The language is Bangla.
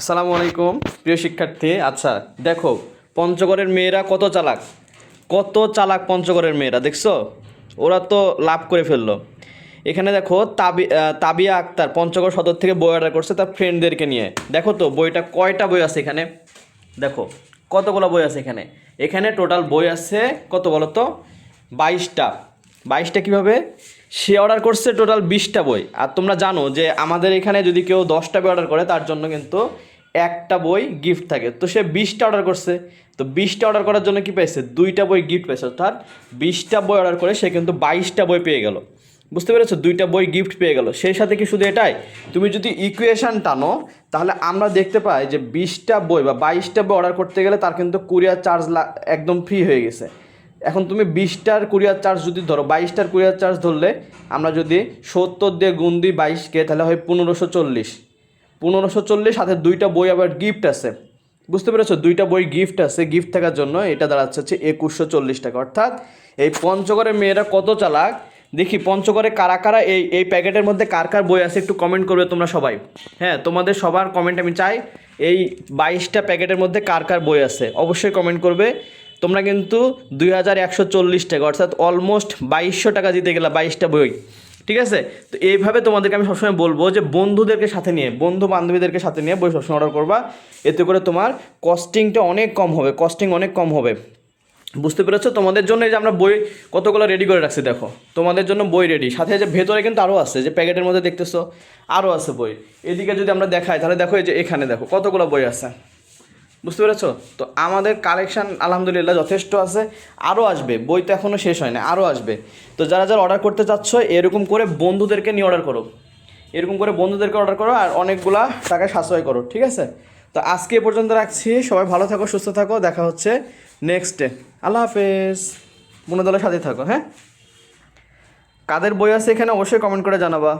আসসালামু আলাইকুম, প্রিয় শিক্ষার্থী। আচ্ছা দেখো, পঞ্চগড়ের মেয়েরা কত চালাক? কত চালাক পঞ্চগড়ের মেয়েরা, দেখছ? ওরা তো লাভ করে ফেলল। এখানে দেখো, তাবি তাবিয়া আক্তার পঞ্চগড় সদর থেকে বই অর্ডার করছে তার ফ্রেন্ডদেরকে নিয়ে। দেখো তো, বইটা কয়টা বই আছে এখানে? দেখো, কতগুলো বই আছে এখানে? এখানে টোটাল বই আছে, কত বলো তো বাইশটা। বাইশটা কীভাবে? সে অর্ডার করছে টোটাল বিশটা বই। আর তোমরা জানো যে আমাদের এখানে যদি কেউ দশটা বই অর্ডার করে, তার জন্য কিন্তু একটা বই গিফট থাকে। তো সে বিশটা অর্ডার করছে। তো বিশটা অর্ডার করার জন্য কি পেয়েছে দুইটা বই গিফট পেয়েছে অর্থাৎ বিশটা বই অর্ডার করে সে কিন্তু বাইশটা বই পেয়ে গেল। বুঝতে পেরেছ? দুইটা বই গিফট পেয়ে গেল। সেই সাথে কি শুধু এটাই? তুমি যদি ইকুয়েশন টানো, তাহলে আমরা দেখতে পাই যে বিশটা বই বা বাইশটা বই অর্ডার করতে গেলে তার কিন্তু কুরিয়ার চার্জ একদম ফ্রি হয়ে গেছে। এখন তুমি বিশটার কুরিয়ার চার্জ যদি ধরো, বাইশটার কুরিয়ার চার্জ ধরলে আমরা যদি সত্তর দিয়ে গুণ দিই বাইশকে, তাহলে হয় পনেরোশো চল্লিশ। পনেরোশো চল্লিশ সাথে দুইটা বই আবার গিফট আছে। বুঝতে পেরেছ? দুইটা বই গিফট আছে গিফট থাকার জন্য এটা দাঁড়াচ্ছে হচ্ছে একুশশো চল্লিশ টাকা। অর্থাৎ এই পঞ্চগড়ের মেয়েরা কত চালাক? দেখি পঞ্চগড়ে কারা কারা এই এই প্যাকেটের মধ্যে কার কার বই আছে একটু কমেন্ট করবে তোমরা সবাই। হ্যাঁ তোমাদের সবার কমেন্ট আমি চাই, এই বাইশটা প্যাকেটের মধ্যে কার কার বই আছে? অবশ্যই কমেন্ট করবে। তোমরা কিন্তু দুই হাজার একশো চল্লিশ টাকা, অর্থাৎ অলমোস্ট বাইশশো টাকা দিতে গেলে বাইশটা বই। ঠিক আছে? তো এইভাবে তোমাদেরকে আমি সবসময় বলব যে বন্ধুদেরকে সাথে নিয়ে, বন্ধু বান্ধবীদেরকে সাথে নিয়ে বই সবসময় অর্ডার করবা। এতে করে তোমার কস্টিংটা অনেক কম হবে কস্টিং অনেক কম হবে। বুঝতে পেরেছ? তোমাদের জন্য যে আমরা বই কতগুলো রেডি করে রাখছি, দেখো। তোমাদের জন্য বই রেডি সাথে যে ভেতরে কিন্তু আরও আছে, যে প্যাকেটের মধ্যে দেখতেছো আরও আছে বই। এদিকে যদি আমরা দেখাই, তাহলে দেখো এই যে এখানে দেখো, কতগুলো বই আছে। বুঝতে পেরেছ? তো আমাদের কালেকশান আলহামদুলিল্লাহ, যথেষ্ট আছে। আরও আসবে। বই তো এখনও শেষ হয় না আরও আসবে। তো যারা যারা অর্ডার করতে চাচ্ছ, এরকম করে বন্ধুদেরকে নিয়ে অর্ডার করো। এরকম করে বন্ধুদেরকে অর্ডার করো আর অনেকগুলা টাকায় সাশ্রয় করো, ঠিক আছে? তো আজকে পর্যন্ত রাখছি। সবাই ভালো থাকো, সুস্থ থাকো। দেখা হচ্ছে নেক্সট ডে আল্লাহ হাফেজ। মনে দলের সাথে থাকো হ্যাঁ? কাদের বই আছে এখানে অবশ্যই কমেন্ট করে জানাবা।